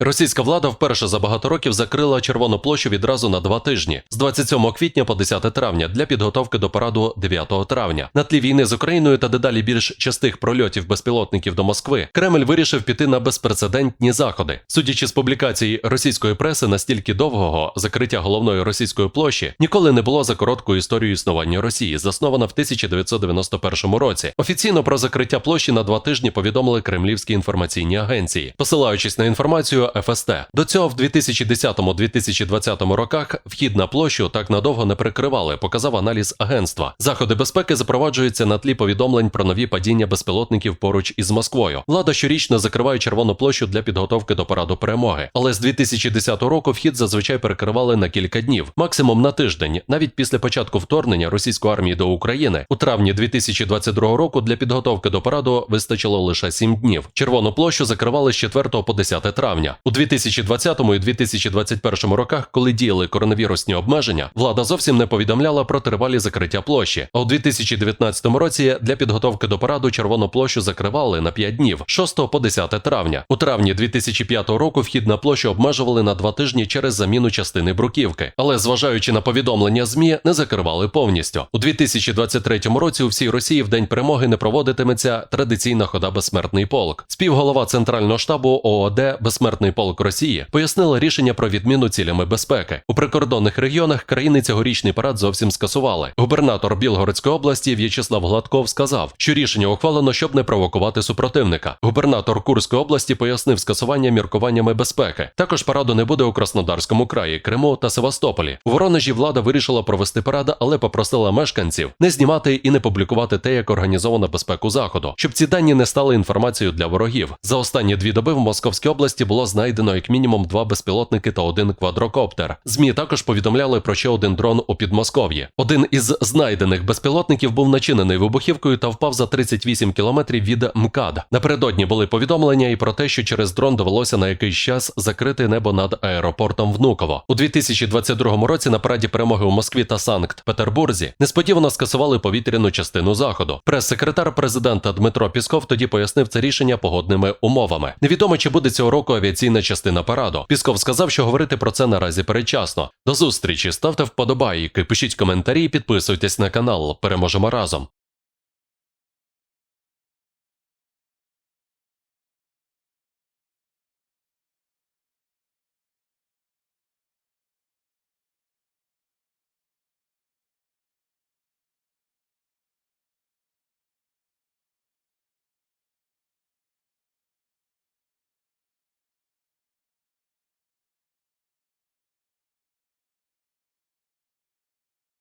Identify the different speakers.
Speaker 1: Російська влада вперше за багато років закрила Червону площу відразу на два тижні з 27 квітня по 10 травня для підготовки до параду 9 травня. На тлі війни з Україною та дедалі більш частих прольотів безпілотників до Москви. Кремль вирішив піти на безпрецедентні заходи. Судячи з публікацій російської преси, настільки довгого закриття головної російської площі ніколи не було за коротку історію існування Росії, заснована в 1991 році. Офіційно про закриття площі на два тижні повідомили кремлівські інформаційні агенції, посилаючись на інформацію ФСТ. До цього в 2010-2020 роках вхід на площу так надовго не прикривали, показав аналіз агентства. Заходи безпеки запроваджуються на тлі повідомлень про нові падіння безпілотників поруч із Москвою. Влада щорічно закриває червону площу для підготовки до параду перемоги. Але з 2010 року вхід зазвичай перекривали на кілька днів, максимум на тиждень. Навіть після початку вторгнення російської армії до України у травні 2022 року для підготовки до параду вистачило лише 7 днів. Червону площу закривали з 4 по 10 травня. У 2020 і 2021 роках, коли діяли коронавірусні обмеження, влада зовсім не повідомляла про тривалі закриття площі. А у 2019 році для підготовки до параду червону площу закривали на 5 днів 6 по 10 травня. У травні 2005 року вхід на площу обмежували на 2 тижні через заміну частини бруківки, але зважаючи на повідомлення змі, не закривали повністю. У 2023 році у всій Росії в день перемоги не проводитиметься традиційна хода безсмертний полк. Співголова центрального штабу ООД Безсмертний полк Росії пояснила рішення про відміну цілями безпеки. У прикордонних регіонах країни цьогорічний парад зовсім скасували. Губернатор Білгородської області В'ячеслав Гладков сказав, що рішення ухвалено, щоб не провокувати супротивника. Губернатор Курської області пояснив скасування міркуваннями безпеки. Також параду не буде у Краснодарському краї, Криму та Севастополі. У Воронежі влада вирішила провести парад, але попросила мешканців не знімати і не публікувати те, як організовано безпеку заходу, щоб ці дані не стали інформацією для ворогів. За останні дві доби в Московській області було знайдено як мінімум два безпілотники та один квадрокоптер. Змі також повідомляли про ще один дрон у Підмосков'ї. Один із знайдених безпілотників був начинений вибухівкою та впав за 38 кілометрів від МКАД. Напередодні були повідомлення і про те, що через дрон довелося на якийсь час закрити небо над аеропортом Внуково. У 2022 році на параді перемоги у Москві та Санкт-Петербурзі несподівано скасували повітряну частину заходу. Прес-секретар президента Дмитро Пісков тоді пояснив це рішення погодними умовами. Невідомо, чи буде цього року авіаційна частина параду. Пісков сказав, що говорити про це наразі передчасно. До зустрічі, ставте вподобайки, пишіть коментарі, і підписуйтесь на канал. Переможемо разом.